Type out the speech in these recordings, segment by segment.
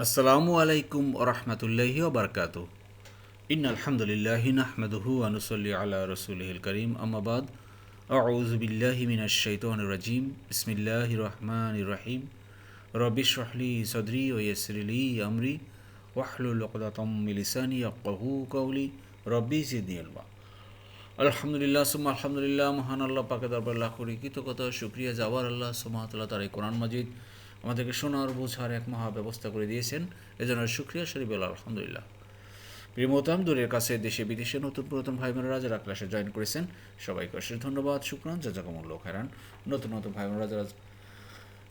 আসসালামু আলাইকুম ওরহমতুল্লাহি ওবরকাত ইন আলহামদুলিল্লাহ নাহমাদুহু আনুসল্লি আলা রসুলহিল করিম আমাবাদ আউযু বিল্লাহি মিনাশ শাইতানির রাজিম বিসমিল্লাহির রহমানির রহিম রবি শহলি সদরি ও ইয়াসরিলি আমরি ওয়াহলুল উকদাতাম মিন লিসানি ইয়াফকাহু কওলি রব্বি জিদনি ইলমা আলহামদুলিল্লাহ সুমা আলহামদুলিল্লাহ মহান আল্লাহ পাকে দরবার লাখ করি কৃতজ্ঞতা শুক্রিয়া যাওয়ার আল্লাহ সুমাতলা তার এই কোরআন মাজিদ আমাদেরকে শোনার বোঝার এক মহা ব্যবস্থা করে দিয়েছেন। এজন্য শুক্রিয়া শরীফ আলহামদুলিল্লাহ। প্রিয় মোহতাম দূরের কাছে দেশে, বিদেশে নতুন পুরাতন ভাই বোনেরা যারা ক্লাসে জয়েন করেছেন। সবাইকে অশেষ ধন্যবাদ, শুক্রান, জাজাকুমুল্লাহ খায়রান। নতুন নতুন ভাই বোনেরা যারা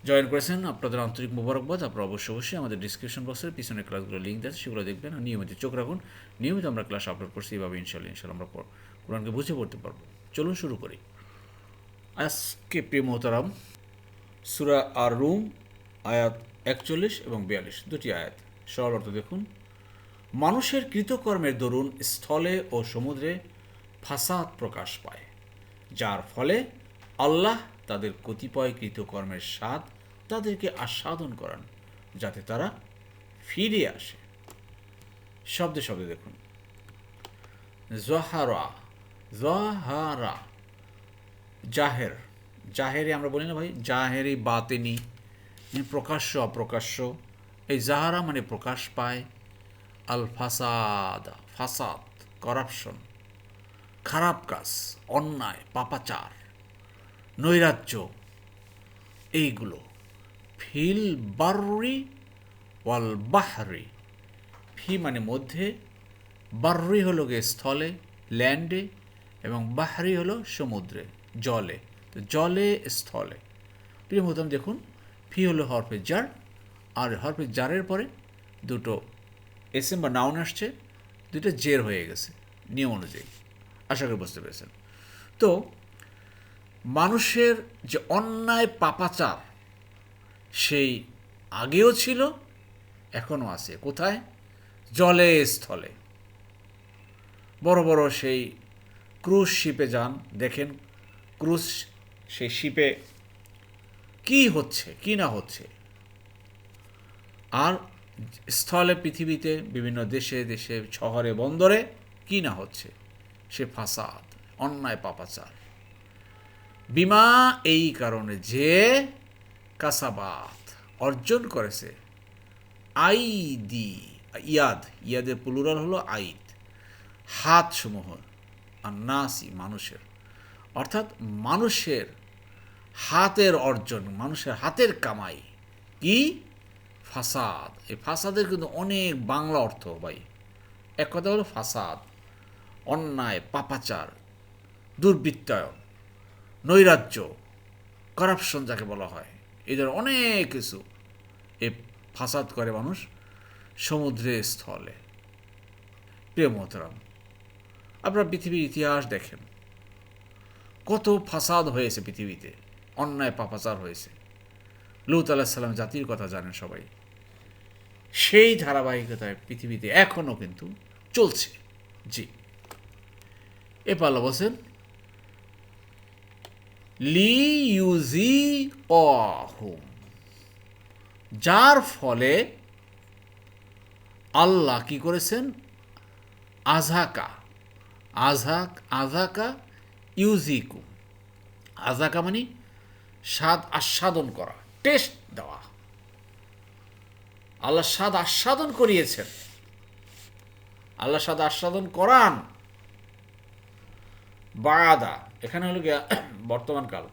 জয়েন করেছেন। আপনাদের আন্তরিক মোবারকবাদ। আপনারা অবশ্যই অবশ্যই আমাদের ডিসক্রিপশন বক্সের পিছনে ক্লাসগুলো লিঙ্ক আছে সেগুলো দেখবেন আর নিয়মিত চোখ রাখুন। নিয়মিত আমরা ক্লাস আপলোড করছি এইভাবে ইনশাল্লাহ ইনশাল্লাহ আমরা কোরআনকে বুঝে পড়তে পারব। চলুন শুরু করি। আজকে প্রিয় মোহতারাম, সুরা আর রুম আয়াত একচল্লিশ এবং বিয়াল্লিশ, দুটি আয়াত। সরল অর্থ দেখুন, মানুষের কৃতকর্মের দরুন স্থলে ও সমুদ্রে ফাসাদ প্রকাশ পায়, যার ফলে আল্লাহ তাদের কতিপয় কৃতকর্মের স্বাদ তাদেরকে আস্বাদন করান, যাতে তারা ফিরে আসে। শব্দে শব্দে দেখুন, জহারা জহারা, জাহের, জাহেরে আমরা বলি না ভাই, জাহেরি, বাতেনি মানে প্রকাশ্য অপ্রকাশ্য এই জাহারা মানে প্রকাশ পায় আল ফাসাদ ফাসাদ করাপশন খারাপ কাজ অন্যায় পাপাচার নৈরাজ্য এইগুলো ফিল বার্রি ওয়াল বাহরি ফি মানে মধ্যে বার্রি হলো গে স্থলে ল্যান্ডে এবং বাহরি হলো সমুদ্রে জলে তো জলে স্থলে প্রিয় মতম দেখুন ফি হলো হরফে জার আর হরফে জারের পরে দুটো এসএম বা নাউন আসছে দুটো জের হয়ে গেছে, নিয়ম অনুযায়ী। আশা করি বুঝতে পেরেছেন। তো, মানুষের যে অন্যায় পাপাচার, সেই আগেও ছিল, এখনও আছে। কোথায়? জলে, স্থলে। বড় বড় সেই ক্রুজ শিপে যান, দেখেন ক্রুজ সেই শিপে কি হচ্ছে, কি না হচ্ছে? আর স্থলে পৃথিবীতে, বিভিন্ন দেশে দেশে, শহরে, বন্দরে কি না হচ্ছে? সে ফাসাদ, অন্যায়, পাপাচার। বিমা এই কারণে যে কাসাবাত অর্জন করেছে, আইদি, ইয়াদ, ইয়াদের প্লুরাল হলো আইদ হাত সমূহ আর নাসি, মানুষের। অর্থাৎ মানুষের হাতের অর্জন, মানুষের হাতের কামাই। কি? ফাসাদ। এই ফাসাদের কিন্তু অনেক বাংলা অর্থ ভাই। এক কথা হলো ফাসাদ, অন্যায়, পাপাচার, দুর্বৃত্তায়ন, নৈরাজ্য করাপশন যাকে বলা হয়, এদের অনেক কিছু এ ফাসাদ করে মানুষ সমুদ্রে স্থলে। প্রিয় মোহতরাম, আপনারা পৃথিবীর ইতিহাস দেখেন। কত ফাসাদ হয়েছে পৃথিবীতে। অন্যায় পাপাচার হয়েছে। লুত আলাহিসাল্লাম জাতির কথা জানেন সবাই। সেই ধারাবাহিকতায় পৃথিবীতে এখনও কিন্তু চলছে। জি। এ পাল্লা বলছেন লি ইউজি অহুম যার ফলে আল্লাহ কি করেছেন? আজাকা আজাক আজাকা ইউজিকু আজাকা মানে স্বাদ আস্বাদন করা টেস্ট দেওয়া। আল্লাহ স্বাদ আস্বাদন করিয়েছেন। আল্লাহ স্বাদ আস্বাদন করান। বাদা এখানে হলো গিয়া বর্তমান কাল।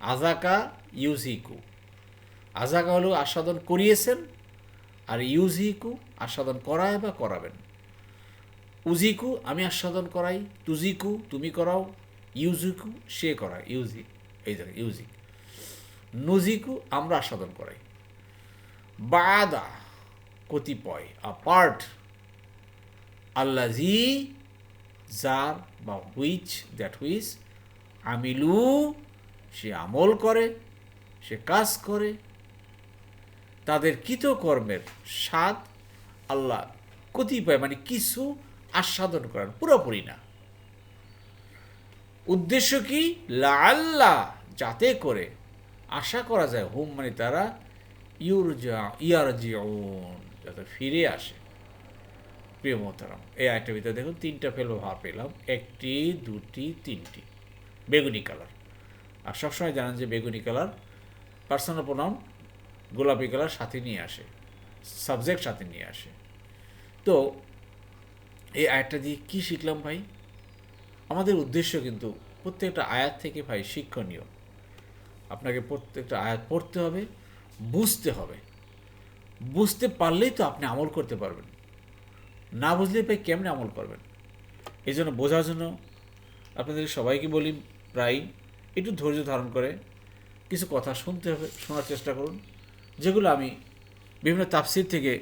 আজাকা ইউজিকু আজাকা হলো আস্বাদন করিয়েছেন আর ইউজিকু আস্বাদন করায় বা করাবেন। উজিকু আমি আস্বাদন করাই তুজিকু তুমি করাও ইউজিকু সে করায় ইউজি এই জায়গায় ইউজিক নুজিকু আমরা আস্বাদন করাই। বাদা, কতিপয় আ পার্ট আল্লাজি যার বা হুইচ দ্যাট হুইচ আমিলু, সে আমল করে, সে কাজ করে। তাদের কৃতকর্মের স্বাদ আল্লাহ কতিপয় মানে কিছু আস্বাদন করেন, পুরোপুরি না। উদ্দেশ্য কি? লা আল্লাহ যাতে করে আশা করা যায় হুম মানে তারা ইউরজা ইয়ারজিউন, যাতে ফিরে আসে। প্রিয় মোহতারাম, এই আয়টার ভিতরে দেখুন, তিনটা ফেলব ভাব পেলাম। একটি, দুটি, তিনটি। বেগুনি কালার। আর সবসময় জানেন যে বেগুনি কালার পার্সোনাল প্রোনাউন গোলাপি কালার সাথে নিয়ে আসে। সাবজেক্ট সাথে নিয়ে আসে। তো এই আয়াতটা দিয়ে কী শিখলাম ভাই? আমাদের উদ্দেশ্য কিন্তু প্রত্যেকটা আয়াত থেকে ভাই শিক্ষণীয়। আপনাকে প্রত্যেকটা আয়াত পড়তে হবে, বুঝতে হবে। বুঝতে পারলেই তো আপনি আমল করতে পারবেন। না বুঝলে ভাই কেমনে আমল করবেন? এই জন্য বোঝার জন্য আপনাদের সবাইকে বলি প্রায় একটু ধৈর্য ধারণ করে কিছু কথা শুনতে হবে, শোনার চেষ্টা করুন, যেগুলো আমি বিভিন্ন তাফসির থেকে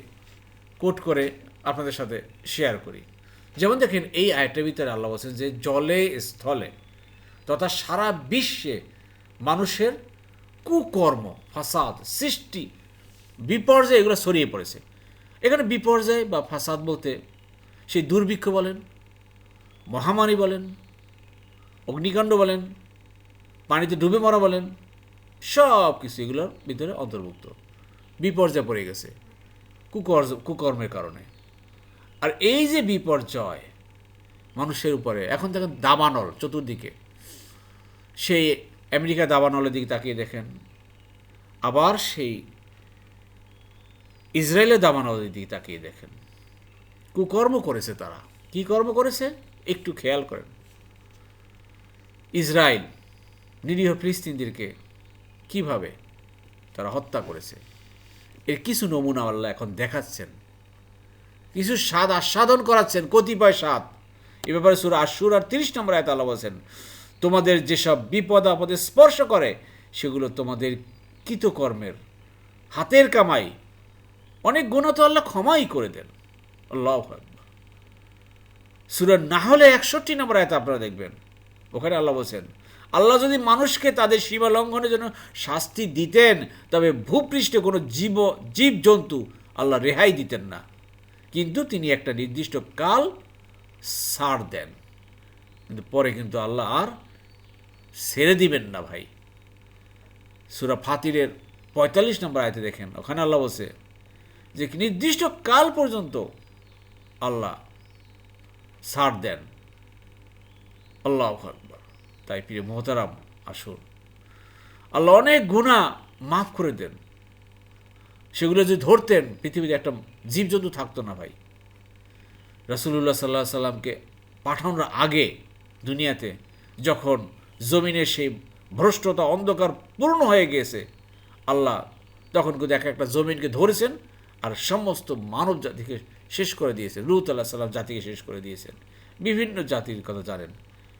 কোট করে আপনাদের সাথে শেয়ার করি। যেমন দেখেন, এই আয়টার ভিতরে আল্লাহ বলছেন যে, জলে স্থলে, তথা সারা বিশ্বে মানুষের কুকর্ম, ফাসাদ, সৃষ্টি, বিপর্যয়, এগুলো ছড়িয়ে পড়েছে। এখানে বিপর্যয় বা ফাসাদ বলতে সেই দুর্ভিক্ষ বলেন, মহামারী বলেন, অগ্নিকাণ্ড বলেন, পানিতে ডুবে মরা বলেন সব কিছু এগুলোর ভিতরে অন্তর্ভুক্ত। বিপর্যয় পড়ে গেছে কুকর কুকর্মের কারণে। আর এই যে বিপর্যয় মানুষের উপরে, এখন দেখেন দাবানল চতুর্দিকে সেই আমেরিকা দাবানলের দিকে তাকিয়ে দেখেন। আবার সেই ইসরায়েলের দাবানলের দিকে তাকিয়ে দেখেন। কুকর্ম করেছে তারা। কি কর্ম করেছে? একটু খেয়াল করেন। ইসরায়েল নিরীহ ফিলিস্তিনদেরকে কীভাবে তারা হত্যা করেছে? এর কিছু নমুনা আল্লাহ এখন দেখাচ্ছেন। কিছু স্বাদ আস্বাদন করাচ্ছেন, কতিপয় স্বাদ। এ ব্যাপারে সুর আশুর আর তিরিশ নম্বর আয়তা আল্লাহ বলছেন তোমাদের যেসব বিপদ আপদে স্পর্শ করে, সেগুলো তোমাদের কৃতকর্মের হাতের কামাই। অনেক গুণ তো আল্লাহ ক্ষমাই করে দেন। আল্লাহ সুরের না হলে একষট্টি নম্বর আয়তা আপনারা দেখবেন। ওখানে আল্লাহ বলছেন, আল্লাহ যদি মানুষকে তাদের সীমা লঙ্ঘনের জন্য শাস্তি দিতেন, তবে ভূপৃষ্ঠে কোনো জীব জীব জন্তু আল্লাহ রেহাই দিতেন না। কিন্তু তিনি একটা নির্দিষ্ট কাল সার দেন। কিন্তু পরে কিন্তু আল্লাহ আর ছেড়ে দিবেন না ভাই। সুরা ফাতিরের পঁয়তাল্লিশ নম্বর আয়তে দেখেন, ওখানে আল্লাহ বলছে যে নির্দিষ্ট কাল পর্যন্ত আল্লাহ ছাড় দেন। আল্লাহ আকবর। তাই প্রিয় মোহতারাম, আসুন। আল্লাহ অনেক গুণা মাফ করে দেন। সেগুলো যদি ধরতেন, পৃথিবীতে একটা জীবজন্তু থাকতো না ভাই। রসুল্লাহ সাল্লাহ সাল্লামকে পাঠানোর আগে দুনিয়াতে যখন জমিনের সেই ভ্রষ্টতা অন্ধকার পূর্ণ হয়ে গিয়েছে। আল্লাহ তখন কিন্তু এক একটা জমিনকে ধরেছেন আর সমস্ত মানব জাতিকে শেষ করে দিয়েছেন। লুত আল্লাহ সাল্লাম জাতিকে শেষ করে দিয়েছেন। বিভিন্ন জাতির কথা জানেন।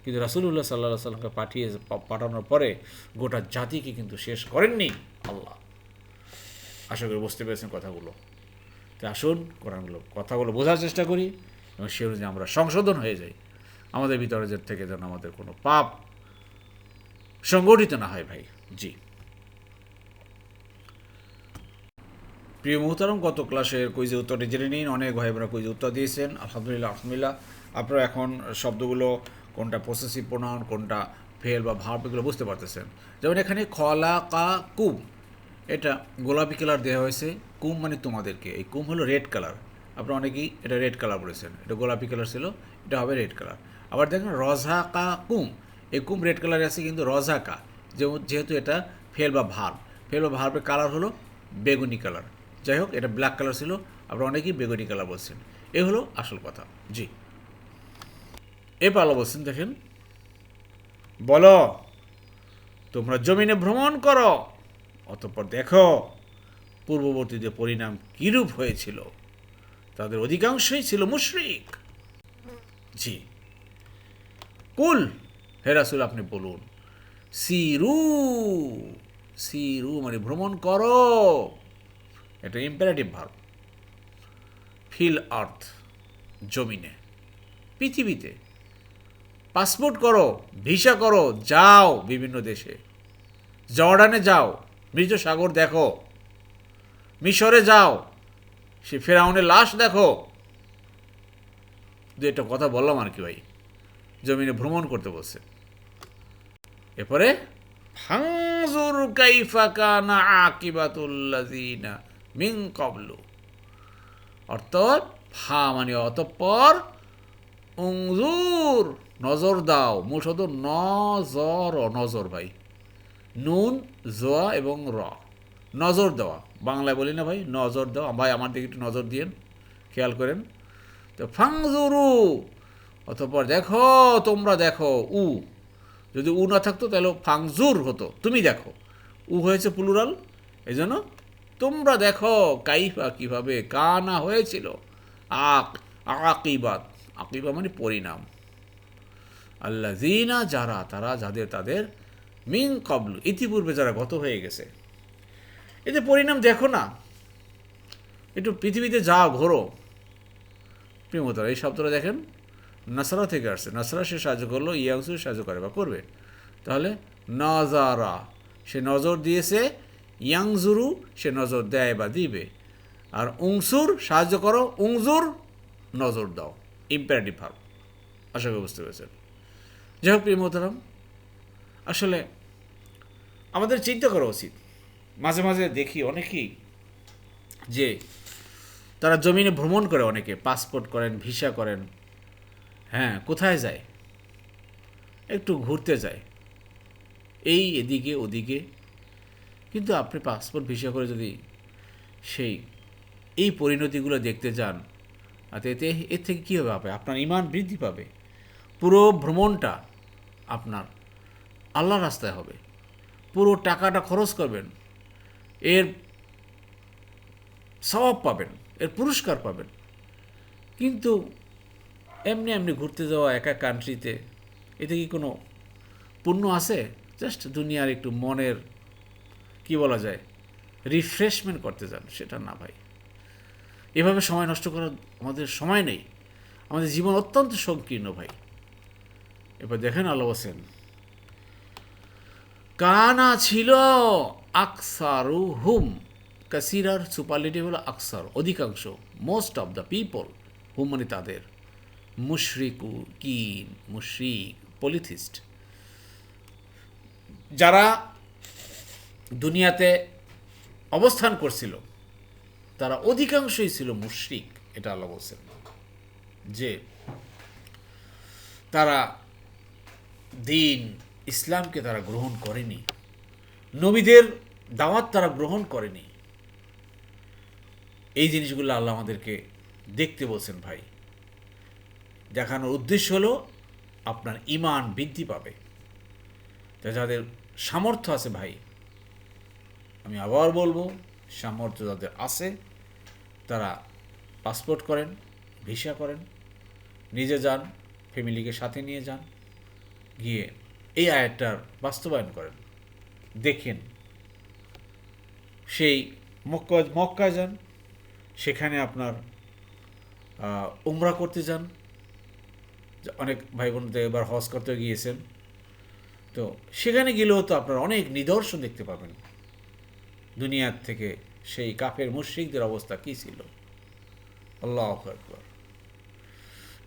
কিন্তু রাসুলুল্লাহ সাল্লাহ সাল্লামকে পাঠিয়ে পাঠানোর পরে গোটা জাতিকে কিন্তু শেষ করেননি আল্লাহ। আশা করি বুঝতে পেরেছেন কথাগুলো। তো আসুন কোরআনগুলো, কথাগুলো বোঝার চেষ্টা করি এবং সে অনুযায়ী আমরা সংশোধন হয়ে যাই। আমাদের ভিতরে থেকে যেন আমাদের কোনো পাপ সংগঠিত না হয় ভাই, জি। প্রিয় মুহতারম, গত ক্লাসের কুইজে উত্তরটি জেনে নিন, অনেক ভাই বোনেরা কুইজে উত্তর দিয়েছেন, আলহামদুলিল্লাহ আলহামদুলিল্লাহ। আপনারা এখন শব্দগুলো, কোনটা প্রসেসিভ প্রোনাউন কোনটা ফেল বা ভার্ব এগুলো বুঝতে পারতেছেন। যেমন এখানে খলা কা কুম এটা গোলাপি কালার দেওয়া হয়েছে, কুম মানে তোমাদেরকে, এই কুম হলো রেড কালার আপনারা অনেকেই এটা রেড কালার বলেছেন, এটা গোলাপি কালার ছিল, এটা হবে রেড কালার আবার দেখেন রজা কা কুম এই কুম রেড কালারে আছে কিন্তু রজা কা যেমন যেহেতু এটা ফেল বা ভার্ব। ফেল বা ভার্বের কালার হলো বেগুনি কালার যাই হোক, এটা ব্ল্যাক কালার ছিল আপনারা অনেকেই বেগুনি কালার বলছেন। এ হলো আসল কথা। জি। এ পালো বলছেন, দেখেন। বলো, তোমরা জমিনে ভ্রমণ করো, অতঃপর দেখো, পূর্ববর্তীদের পরিণাম কিরূপ হয়েছিল। তাদের অধিকাংশই ছিল মুশরিক। জি। কুল হেরাসুল আপনি বলুন। সিরু সিরু মানে ভ্রমণ করো। এটা ইম্পারেটিভ ভার্ব ফিল আর্থ জমিনে। পৃথিবীতে। পাসপোর্ট করো ভিসা করো, যাও বিভিন্ন দেশে। জর্ডানে যাও মৃত সাগর দেখো। মিশরে যাও, সে ফেরাউনের লাশ দেখো। দু একটা কথা বললাম আর কি ভাই। জমিনে ভ্রমণ করতে বলছে। এরপরে ফাংজুর কাইফা কানা আকিবাতুল্লাযিনা মিন ক্বাবলু। অর্থাৎ ফা মানে অতঃপর, উংজুর, নজর দাও। মূল শব্দ নজর নজর ভাই। নুন, জোয়া এবং র। নজর দেওয়া। বাংলায় বলি না ভাই, নজর দেওয়া। ভাই, আমার দিকে একটু নজর দিয়েন, খেয়াল করেন। তো ফাংজুরু অতঃপর, দেখো, তোমরা দেখো। উ। যদি উ না থাকতো, তাহলে ফাংজুর হতো। তুমি দেখো। উ হয়েছে প্লুরাল এই জন্য তোমরা দেখো কাইফা কীভাবে কানা হয়েছিল। আক, আকিবাত। আকিবা মানে পরিণাম। আল্লাহ জিনা যারা, তারা, যাদের, তাদের মিন কবলু ইতিপূর্বে যারা গত হয়ে গেছে। এতে পরিণাম দেখো না, একটু পৃথিবীতে যা ঘোরো। প্রেমতারা এই শব্দটা দেখেন। নাসারা থেকে আসছে। নাসারা সে সাহায্য করল, ইয়াংসু সাহায্য করে, বা করবে। তাহলে নজারা, সে নজর দিয়েছে, ইয়াংজুরু সে নজর দেয় বা দিবে। আর উংসুর সাহায্য করো, উংজুর নজর দাও। ইম্পারেটিভ ভার্ব আশা করি বুঝতে পেরেছেন। যাই হোক, প্রিয় মোহতারাম, আসলে আমাদের চিন্তা করা উচিত। মাঝে মাঝে দেখি অনেকেই যে তারা জমিনে ভ্রমণ করে, অনেকে পাসপোর্ট করেন, ভিসা করেন হ্যাঁ কোথায় যায়? একটু ঘুরতে যায়। এই এদিকে, ওদিকে। কিন্তু আপনি পাসপোর্ট ভিসা করে যদি সেই, এই পরিণতিগুলো দেখতে যান আর এতে এর থেকে কী হবে হবে আপনার ইমান বৃদ্ধি পাবে। পুরো ভ্রমণটা আপনার আল্লাহ রাস্তায় হবে। পুরো টাকাটা খরচ করবেন। এর স্বভাব পাবেন, এর পুরস্কার পাবেন। কিন্তু এমনি এমনি ঘুরতে যাওয়া একা কান্ট্রিতে এতে কি কোনো পুণ্য আছে? জাস্ট দুনিয়ার একটু মনের, কি বলা যায় রিফ্রেশমেন্ট করতে যান, সেটা না ভাই। এভাবে সময় নষ্ট করার আমাদের সময় নেই। আমাদের জীবন অত্যন্ত সংকীর্ণ ভাই। এবার দেখেন আল্লাহ হোসেন কানা ছিল আকসারু হুম কাসিরার সুপারলিটি হলো আকসার, অধিকাংশ মোস্ট অফ দ্য পিপল হুম মানে তাদের। মুশরিকু কিন মুশরিক, পলিথিস্ট। যারা দুনিয়াতে অবস্থান করছিল, তারা অধিকাংশই ছিল মুশরিক, এটা আল্লাহ বলছেন। যে তারা দিন ইসলামকে তারা গ্রহণ করেনি, নবীদের দাওয়াত তারা গ্রহণ করেনি। এই জিনিসগুলো আল্লাহ আমাদেরকে দেখতে বলছেন ভাই। দেখানোর উদ্দেশ্য হলো আপনার ইমান বৃদ্ধি পাবে। যাদের সামর্থ্য আছে ভাই, আমি আবার বলব, সামর্থ্য যাদের আছে, তারা পাসপোর্ট করেন, ভিসা করেন, নিজে যান ফ্যামিলিকে সাথে নিয়ে যান, গিয়ে এই আয়াতটার বাস্তবায়ন করেন, দেখেন। সেই মক্কা মক্কায় যান, সেখানে আপনার উমরা করতে যান অনেক ভাই বোনদের এবার হজ করতে গিয়েছেন। তো সেখানে গেলেও তো আপনার অনেক নিদর্শন দেখতে পাবেন। দুনিয়ার থেকে সেই কাফের মুশ্রিকদের অবস্থা কী ছিল? আল্লাহ একবার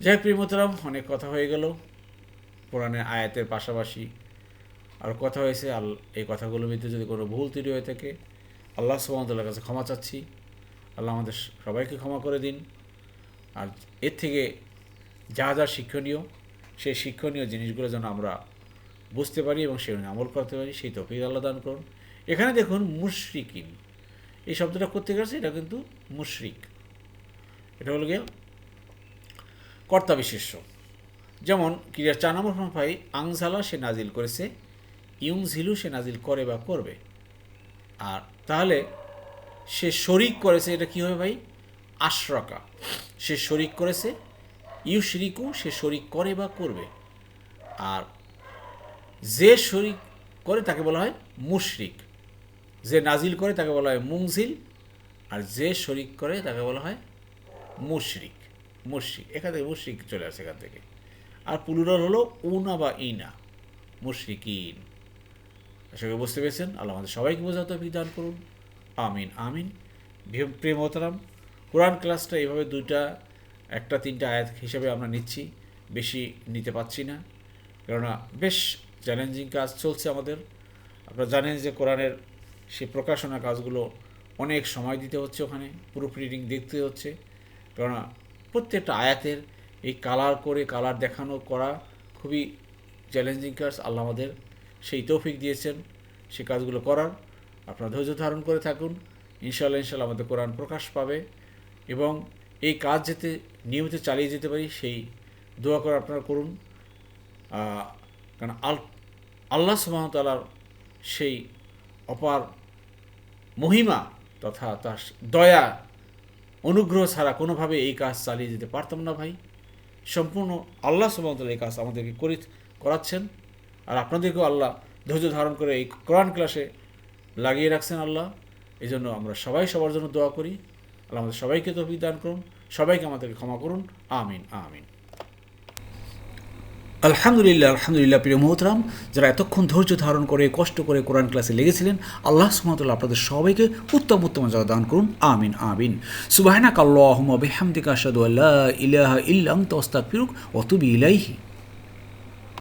যাই প্রিমতরাম অনেক কথা হয়ে গেল। কোরআনের আয়াতের পাশাপাশি আর কথা হয়েছে। আল এই কথাগুলোর ভিতরে যদি কোনো ভুল ত্রুটি হয়ে থাকে, আল্লাহ সুবাহতাল্লার কাছে ক্ষমা চাচ্ছি। আল্লাহ আমাদের সবাইকে ক্ষমা করে দিন। আর এর থেকে যা যা শিক্ষণীয়, সেই শিক্ষণীয় জিনিসগুলো যেন আমরা বুঝতে পারি এবং সেগুলো আমল করতে পারি, সেই তফিক আল্লাহ দান করুন। এখানে দেখুন মুশরিকিন। এই শব্দটা করতে গেছে এটা কিন্তু মুশরিক। এটা হলো গিয়ে কর্তা বিশেষ্য। যেমন ক্রিয়া চার নম্বর ভাই আংসালা সে নাজিল করেছে ইউং ঝিলু সে নাজিল করে বা করবে। আর তাহলে সে শরিক করেছে, এটা কী হবে ভাই? আশ্রকা। সে শরিক করেছে ইউ শরিকু সে শরিক করে বা করবে। আর যে শরিক করে তাকে বলা হয় মুশরিক। যে নাজিল করে তাকে বলা হয় মুংজিল আর যে শরিক করে তাকে বলা হয় মুশরিক। মুশরিক। এখান থেকে মুশরিক চলে আসে এখান থেকে। আর পুলুরাল হলো উনা বা ইনা। মুশরিকিন। করি বুঝতে পেরেছেন? আল্লাহ আমাদের সবাইকে বোঝাতে বিধান করুন। আমিন আমিন। প্রিয় মোহতারাম। কোরআন ক্লাসটা এইভাবে দুইটা একটা তিনটা আয়াত হিসেবে আমরা নিচ্ছি, বেশি নিতে পারছি না। কেননা বেশ চ্যালেঞ্জিং কাজ চলছে আমাদের। আপনারা জানেন যে কোরআনের সেই প্রকাশনা কাজগুলো অনেক সময় দিতে হচ্ছে ওখানে প্রুফ রিডিং দেখতে হচ্ছে। কেননা প্রত্যেকটা আয়াতের এই কালার করে কালার দেখানো করা খুবই চ্যালেঞ্জিং কাজ, আল্লাহ আমাদের সেই তৌফিক দিয়েছেন সে কাজগুলো করার। আপনারা ধৈর্য ধারণ করে থাকুন ইনশাল্লাহ ইনশাল্লাহ আমাদের কোরআন প্রকাশ পাবে এবং এই কাজ যাতে নিয়মিত চালিয়ে যেতে পারি, সেই দোয়া করে আপনারা করুন। কারণ আল, আল্লাহ সুবাহতালার সেই অপার মহিমা তথা তার দয়া, অনুগ্রহ ছাড়া কোনোভাবে এই কাজ চালিয়ে যেতে পারতাম না ভাই। সম্পূর্ণ আল্লাহ সুবাহতাল এই কাজ আমাদেরকে করে, করাচ্ছেন। আর আপনাদেরকেও আল্লাহ ধৈর্য ধারণ করে এই কোরআন ক্লাসে লাগিয়ে রাখছেন আল্লাহ। এই জন্য আমরা সবাই সবার জন্য দোয়া করি। আল্লাহ আমাদের সবাইকে তৌফিক দান করুন, সবাইকে আমাদেরকে ক্ষমা করুন, আমিন আমিন। আলহামদুলিল্লাহ আলহামদুলিল্লাহ, প্রিয় মোহতরাম, যারা এতক্ষণ ধৈর্য ধারণ করে, কষ্ট করে কোরআন ক্লাসে লেগেছিলেন, আল্লাহ সুমতুল্লাহ আপনাদের সবাইকে উত্তম উত্তম যা দান করুন, আমিন আমিন। সুবাহনা কাল্লাহম বিহামদিকা আশহাদু আল্লা ইলাহা ইল্লা আনতা আস্তাগফিরুক ওয়া ইলাইহি।